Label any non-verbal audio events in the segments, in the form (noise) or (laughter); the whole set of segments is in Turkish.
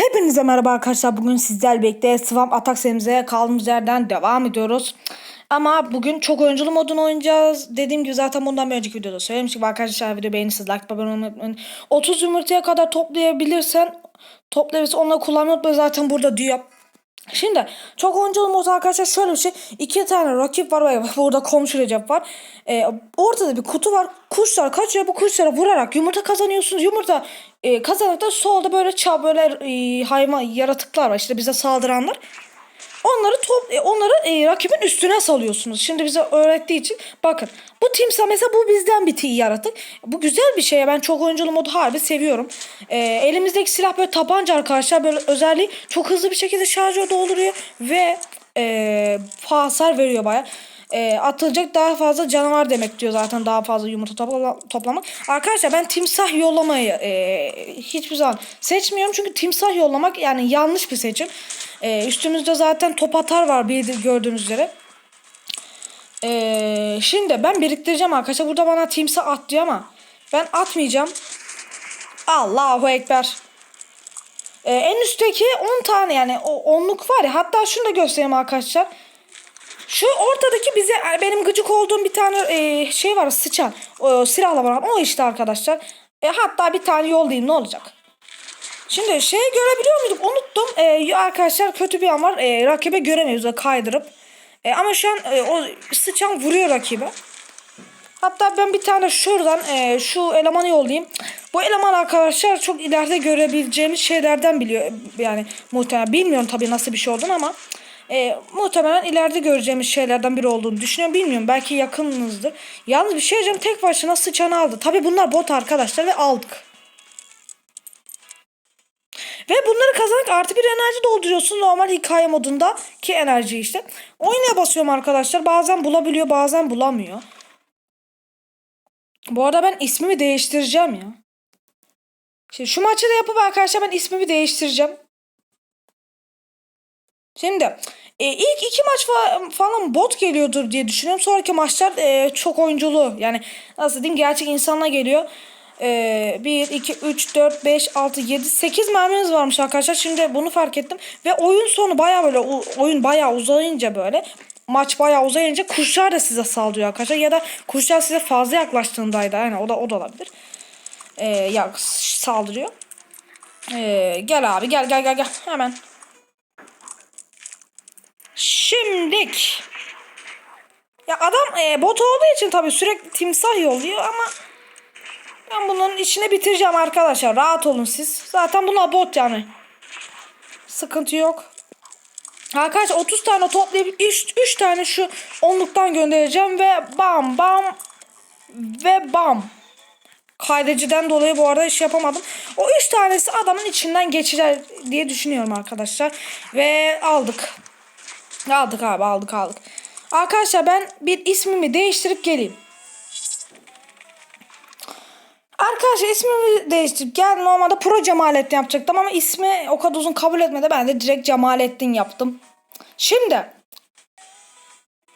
Hepinize merhaba arkadaşlar. Bugün sizler birlikte Swarm Atak serimize kaldığımız yerden devam ediyoruz. Ama bugün çok oyunculu modunu oynayacağız. Dediğim gibi zaten bundan bir önceki videoda söylemiştim. Arkadaşlar video beğenirsiniz. Like abone unutmayın. 30 yumurtaya kadar toplayabilirsen toplayabilirsin. Onları kullanmayı unutma. Zaten burada diyor. Şimdi çok oyunculu mod arkadaşlar şöyle bir şey. iki tane rakip var. ve (laughs) Burada komşu Recep var. Ee, ortada bir kutu var. Kuşlar kaçıyor. Bu kuşlara vurarak yumurta kazanıyorsunuz. Yumurta e, kazandıktan solda böyle çağ böyle e, hayvan yaratıklar var. İşte bize saldıranlar. Onları top e, onları e, rakibin üstüne salıyorsunuz. Şimdi bize öğrettiği için bakın. Bu timsah mesela bu bizden bir yaratık. Bu güzel bir şey. Ben çok oyunculu modu harbi seviyorum. E, elimizdeki silah böyle tabanca arkadaşlar. Böyle özelliği çok hızlı bir şekilde şarjör dolduruyor ve e, hasar veriyor baya. E, atılacak daha fazla canavar demek diyor zaten daha fazla yumurta topla, toplamak. Arkadaşlar ben timsah yollamayı e, hiçbir zaman seçmiyorum. Çünkü timsah yollamak yani yanlış bir seçim. E, üstümüzde zaten top atar var bir gördüğünüz üzere. E, şimdi ben biriktireceğim arkadaşlar. Burada bana timsah at diyor ama ben atmayacağım. Allahu Ekber. E, en üstteki 10 tane yani o onluk var ya hatta şunu da göstereyim arkadaşlar. Şu ortadaki bize benim gıcık olduğum bir tane e, şey var sıçan. O, silahla var. O işte arkadaşlar. E, hatta bir tane yol diyeyim ne olacak? Şimdi şey görebiliyor muyduk? Unuttum. E, arkadaşlar kötü bir an var. E, rakibe göremiyoruz da kaydırıp. E, ama şu an e, o sıçan vuruyor rakibe. Hatta ben bir tane şuradan e, şu elemanı yollayayım. Bu eleman arkadaşlar çok ileride görebileceğimiz şeylerden biliyor. Yani muhtemelen bilmiyorum tabii nasıl bir şey olduğunu ama e, muhtemelen ileride göreceğimiz şeylerden biri olduğunu düşünüyorum. Bilmiyorum belki yakınınızdır. Yalnız bir şey diyeceğim tek başına sıçanı aldı. Tabii bunlar bot arkadaşlar ve aldık. Ve bunları kazanarak artı bir enerji dolduruyorsun normal hikaye modunda ki enerji işte. Oynaya basıyorum arkadaşlar. Bazen bulabiliyor bazen bulamıyor. Bu arada ben ismimi değiştireceğim ya. Şimdi şu maçı da yapıp arkadaşlar ben ismimi değiştireceğim. Şimdi e, ilk iki maç fa- falan bot geliyordur diye düşünüyorum. Sonraki maçlar e, çok oyunculu. Yani nasıl diyeyim gerçek insanla geliyor. E, 1, 2, 3, 4, 5, 6, 7, 8 mermimiz varmış arkadaşlar. Şimdi bunu fark ettim. Ve oyun sonu baya böyle oyun baya uzayınca böyle maç bayağı uzayınca kuşlar da size saldırıyor arkadaşlar. Ya da kuşlar size fazla yaklaştığındaydı. Yani o da o da olabilir. Ee, ya saldırıyor. Ee, gel abi gel gel gel gel hemen. Şimdik. Ya adam e, bot olduğu için tabii sürekli timsah yolluyor ama ben bunun içine bitireceğim arkadaşlar. Rahat olun siz. Zaten bunlar bot yani. Sıkıntı yok. Arkadaşlar 30 tane toplayıp 3, 3 tane şu onluktan göndereceğim ve bam bam ve bam. Kaydediciden dolayı bu arada iş yapamadım. O 3 tanesi adamın içinden geçirer diye düşünüyorum arkadaşlar. Ve aldık. Aldık abi aldık aldık. Arkadaşlar ben bir ismimi değiştirip geleyim. Arkadaşlar ismimi değiştirip gel normalde Pro Cemalettin yapacaktım ama ismi o kadar uzun kabul etmedi. Ben de direkt Cemalettin yaptım. Şimdi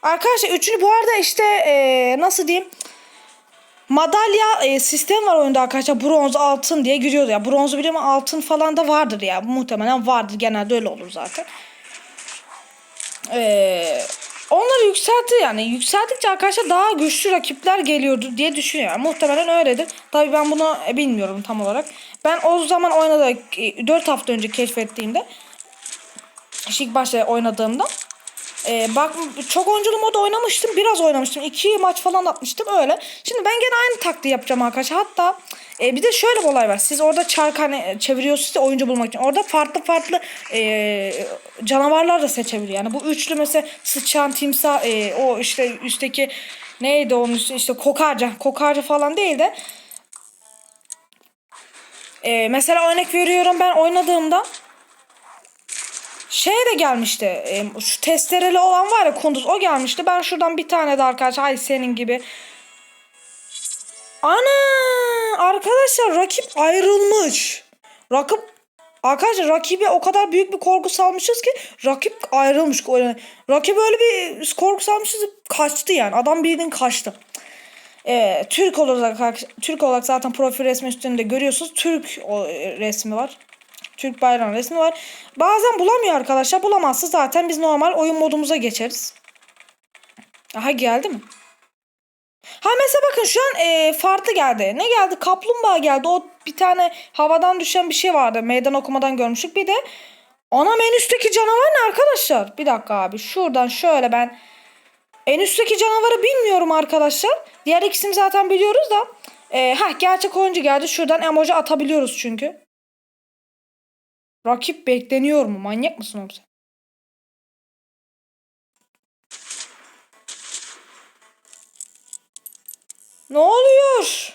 Arkadaşlar üçünü bu arada işte ee, nasıl diyeyim madalya e, sistem var oyunda arkadaşlar bronz altın diye giriyordu ya bronzu biliyorum altın falan da vardır ya muhtemelen vardır genelde öyle olur zaten. Eee onları yükseltti yani yükselttikçe arkadaşlar daha güçlü rakipler geliyordu diye düşünüyorum. Muhtemelen öyledir. Tabii ben bunu e, bilmiyorum tam olarak. Ben o zaman oynadık 4 hafta önce keşfettiğimde ilk başta oynadığımda ee, bak çok oyunculu modu oynamıştım. Biraz oynamıştım. iki maç falan atmıştım öyle. Şimdi ben gene aynı taktiği yapacağım arkadaşlar. Hatta e, bir de şöyle bir olay var. Siz orada çark hani çeviriyorsunuz ya oyuncu bulmak için. Orada farklı farklı e, canavarlar da seçebiliyor. Yani bu üçlü mesela sıçan, timsah, e, o işte üstteki neydi onun üstü işte kokarca. Kokarca falan değil de e, mesela örnek veriyorum ben oynadığımda şey de gelmişti. E, şu testereli olan var ya kunduz o gelmişti. Ben şuradan bir tane de arkadaşlar ay senin gibi. Ana arkadaşlar rakip ayrılmış. Rakip arkadaşlar rakibe o kadar büyük bir korku salmışız ki rakip ayrılmış. Rakip öyle bir korku salmışız kaçtı yani. Adam bildiğin kaçtı. Ee, Türk olarak Türk olarak zaten profil resmi üstünde görüyorsunuz. Türk resmi var. Türk bayrağının resmi var. Bazen bulamıyor arkadaşlar. Bulamazsa zaten biz normal oyun modumuza geçeriz. Aha geldi mi? Ha mesela bakın şu an e, farklı geldi. Ne geldi? Kaplumbağa geldi. O bir tane havadan düşen bir şey vardı. Meydan okumadan görmüştük. Bir de ana en üstteki canavar ne arkadaşlar? Bir dakika abi. Şuradan şöyle ben en üstteki canavarı bilmiyorum arkadaşlar. Diğer ikisini zaten biliyoruz da. E, heh, gerçek oyuncu geldi. Şuradan emoji atabiliyoruz çünkü. Rakip bekleniyor mu? Manyak mısın oğlum sen? Ne oluyor?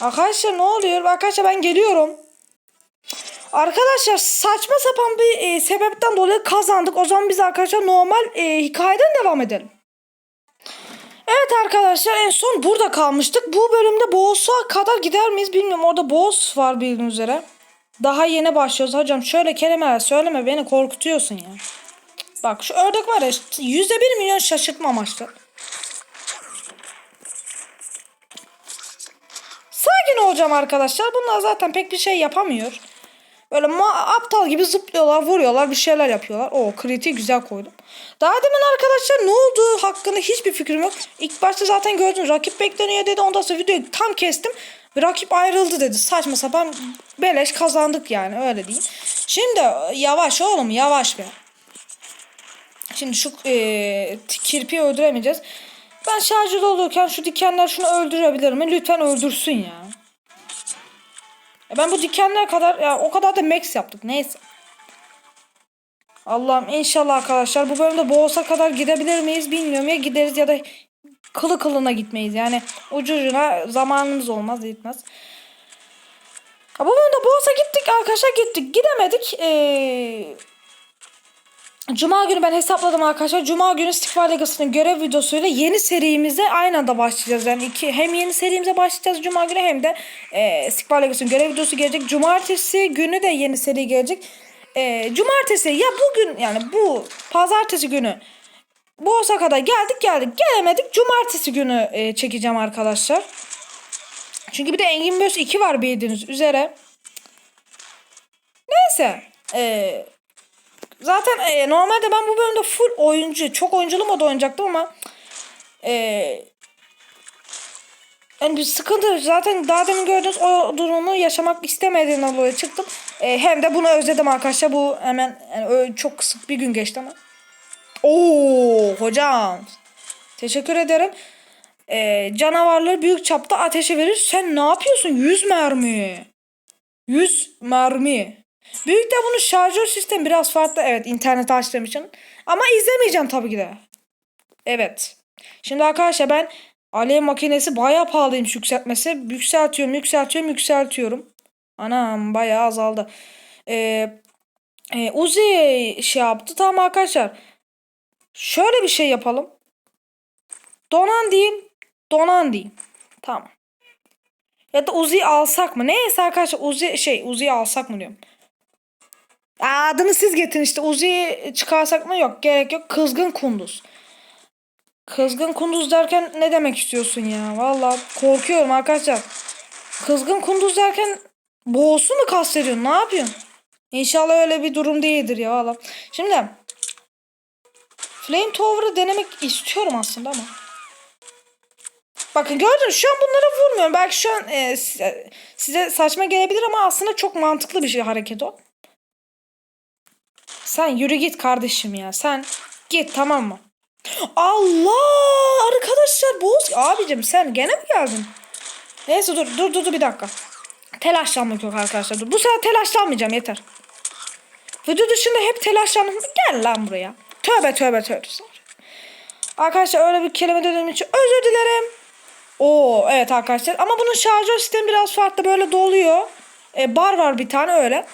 Arkadaşlar ne oluyor? Arkadaşlar ben geliyorum. Arkadaşlar saçma sapan bir e, sebepten dolayı kazandık. O zaman biz arkadaşlar normal e, hikayeden devam edelim. Evet arkadaşlar en son burada kalmıştık. Bu bölümde boss'a kadar gider miyiz bilmiyorum. Orada boss var bildiğiniz üzere. Daha yeni başlıyoruz. Hocam şöyle kelimeler söyleme beni korkutuyorsun ya. Bak şu ördek var ya yüzde bir milyon şaşırtma amaçlı. Sakin olacağım arkadaşlar. Bunlar zaten pek bir şey yapamıyor. Böyle aptal gibi zıplıyorlar, vuruyorlar, bir şeyler yapıyorlar. O kritiği güzel koydum. Daha demin arkadaşlar ne oldu hakkında hiçbir fikrim yok. İlk başta zaten gördüm rakip bekleniyor dedi. Ondan sonra videoyu tam kestim. Rakip ayrıldı dedi. Saçma sapan beleş kazandık yani öyle değil. Şimdi yavaş oğlum yavaş be. Şimdi şu e, kirpiyi öldüremeyeceğiz. Ben şarjda olurken şu dikenler şunu öldürebilir mi? Lütfen öldürsün ya. Ya ben bu dikenler kadar ya o kadar da max yaptık. Neyse. Allah'ım inşallah arkadaşlar bu bölümde boğulsa kadar gidebilir miyiz bilmiyorum. Ya gideriz ya da kılı kılına gitmeyiz. Yani ucu ucuna zamanımız olmaz gitmez. Ha, bu bölümde boğulsa gittik arkadaşlar gittik. Gidemedik. Eee... Cuma günü ben hesapladım arkadaşlar. Cuma günü İstikbal Legacy'nin görev videosuyla yeni serimize aynı anda başlayacağız. Yani iki, hem yeni serimize başlayacağız Cuma günü hem de e, İstikbal Legacy'nin görev videosu gelecek. Cumartesi günü de yeni seri gelecek. E, cumartesi ya bugün yani bu pazartesi günü bu Osaka'da geldik geldik gelemedik. Cumartesi günü e, çekeceğim arkadaşlar. Çünkü bir de Engin Böz 2 var bildiğiniz üzere. Neyse. Eee Zaten e, normalde ben bu bölümde full oyuncu, çok oyunculu moda oynayacaktım ama e, yani bir sıkıntı zaten daha demin gördüğünüz o durumu yaşamak istemediğimden dolayı çıktım. E, hem de bunu özledim arkadaşlar. Bu hemen yani çok kısık bir gün geçti ama. Oo hocam. Teşekkür ederim. E, canavarları büyük çapta ateşe verir. Sen ne yapıyorsun? 100 mermi. 100 mermi. Büyük de bunun şarjör sistemi biraz farklı. Evet internet açtığım için. Ama izlemeyeceğim tabii ki de. Evet. Şimdi arkadaşlar ben alev makinesi bayağı pahalıymış yükseltmesi. Yükseltiyorum, yükseltiyorum, yükseltiyorum. Anam bayağı azaldı. Ee, e, Uzi şey yaptı. Tamam arkadaşlar. Şöyle bir şey yapalım. Donan diyeyim. Donan diyeyim. Tamam. Ya da Uzi alsak mı? Neyse arkadaşlar Uzi şey Uzi alsak mı diyorum. Adını siz getirin işte. Uzi'yi çıkarsak mı? Yok gerek yok. Kızgın kunduz. Kızgın kunduz derken ne demek istiyorsun ya? Valla korkuyorum arkadaşlar. Kızgın kunduz derken boğusu mu kastediyorsun? Ne yapıyorsun? İnşallah öyle bir durum değildir ya valla. Şimdi Flame Tower'ı denemek istiyorum aslında ama. Bakın gördün şu an bunlara vurmuyorum. Belki şu an e, size saçma gelebilir ama aslında çok mantıklı bir şey hareket o. Sen yürü git kardeşim ya. Sen git tamam mı? Allah arkadaşlar boz abicim sen gene mi geldin? Neyse dur dur dur, dur bir dakika. Telaşlanmak yok arkadaşlar. Dur. Bu sefer telaşlanmayacağım yeter. Video dışında hep telaşlandım. Gel lan buraya. Tövbe tövbe tövbe. Arkadaşlar öyle bir kelime dediğim için özür dilerim. Oo evet arkadaşlar ama bunun şarjör sistemi biraz farklı böyle doluyor. E, bar var bir tane öyle.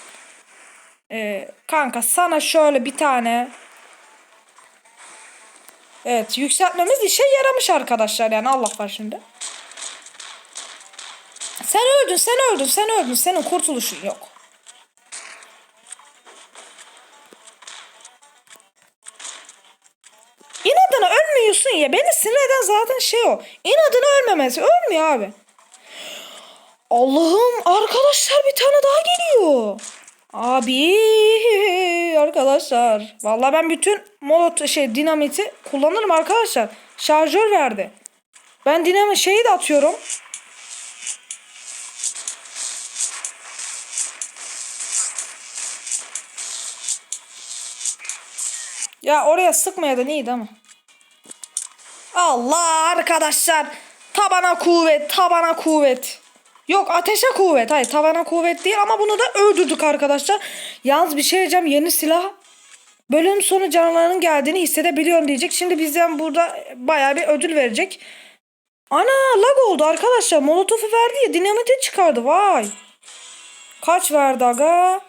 Ee, kanka sana şöyle bir tane Evet yükseltmemiz işe yaramış arkadaşlar yani Allah var şimdi. Sen öldün sen öldün sen öldün senin kurtuluşun yok. İnadına ölmüyorsun ya beni sinir zaten şey o. İnadına ölmemesi ölmüyor abi. Allah'ım arkadaşlar bir tane daha geliyor. Abi arkadaşlar. Vallahi ben bütün molot şey dinamiti kullanırım arkadaşlar. Şarjör verdi. Ben dinamit şeyi de atıyorum. Ya oraya sıkmayaydın iyiydi ama. Allah arkadaşlar. Tabana kuvvet, tabana kuvvet. Yok ateşe kuvvet. Hayır tabana kuvvet değil ama bunu da öldürdük arkadaşlar. Yalnız bir şey diyeceğim yeni silah. Bölüm sonu canavarın geldiğini hissedebiliyorum diyecek. Şimdi bizden burada bayağı bir ödül verecek. Ana lag oldu arkadaşlar. Molotofu verdi ya dinamiti çıkardı vay. Kaç verdi aga?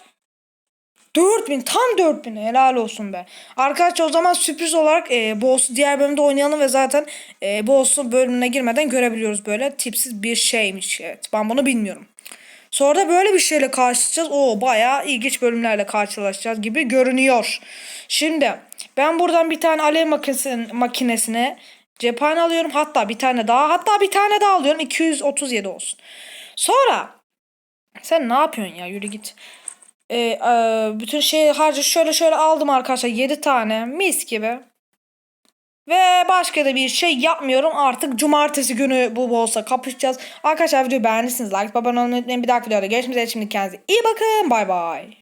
4000 tam 4000 helal olsun be. Arkadaşlar o zaman sürpriz olarak e, Boss'u diğer bölümde oynayalım ve zaten e, Boss'u bölümüne girmeden görebiliyoruz böyle tipsiz bir şeymiş. Evet ben bunu bilmiyorum. Sonra da böyle bir şeyle karşılaşacağız. O bayağı ilginç bölümlerle karşılaşacağız gibi görünüyor. Şimdi ben buradan bir tane alev makinesine, makinesine cephane alıyorum. Hatta bir tane daha hatta bir tane daha alıyorum. 237 olsun. Sonra sen ne yapıyorsun ya yürü git. Ee, e, bütün şeyi harcı şöyle şöyle aldım arkadaşlar 7 tane mis gibi. Ve başka da bir şey yapmıyorum artık cumartesi günü bu bolsa kapışacağız. Arkadaşlar videoyu beğendiyseniz like abone olmayı unutmayın. Bir dahaki videoda görüşmek üzere şimdi kendinize iyi bakın bay bay.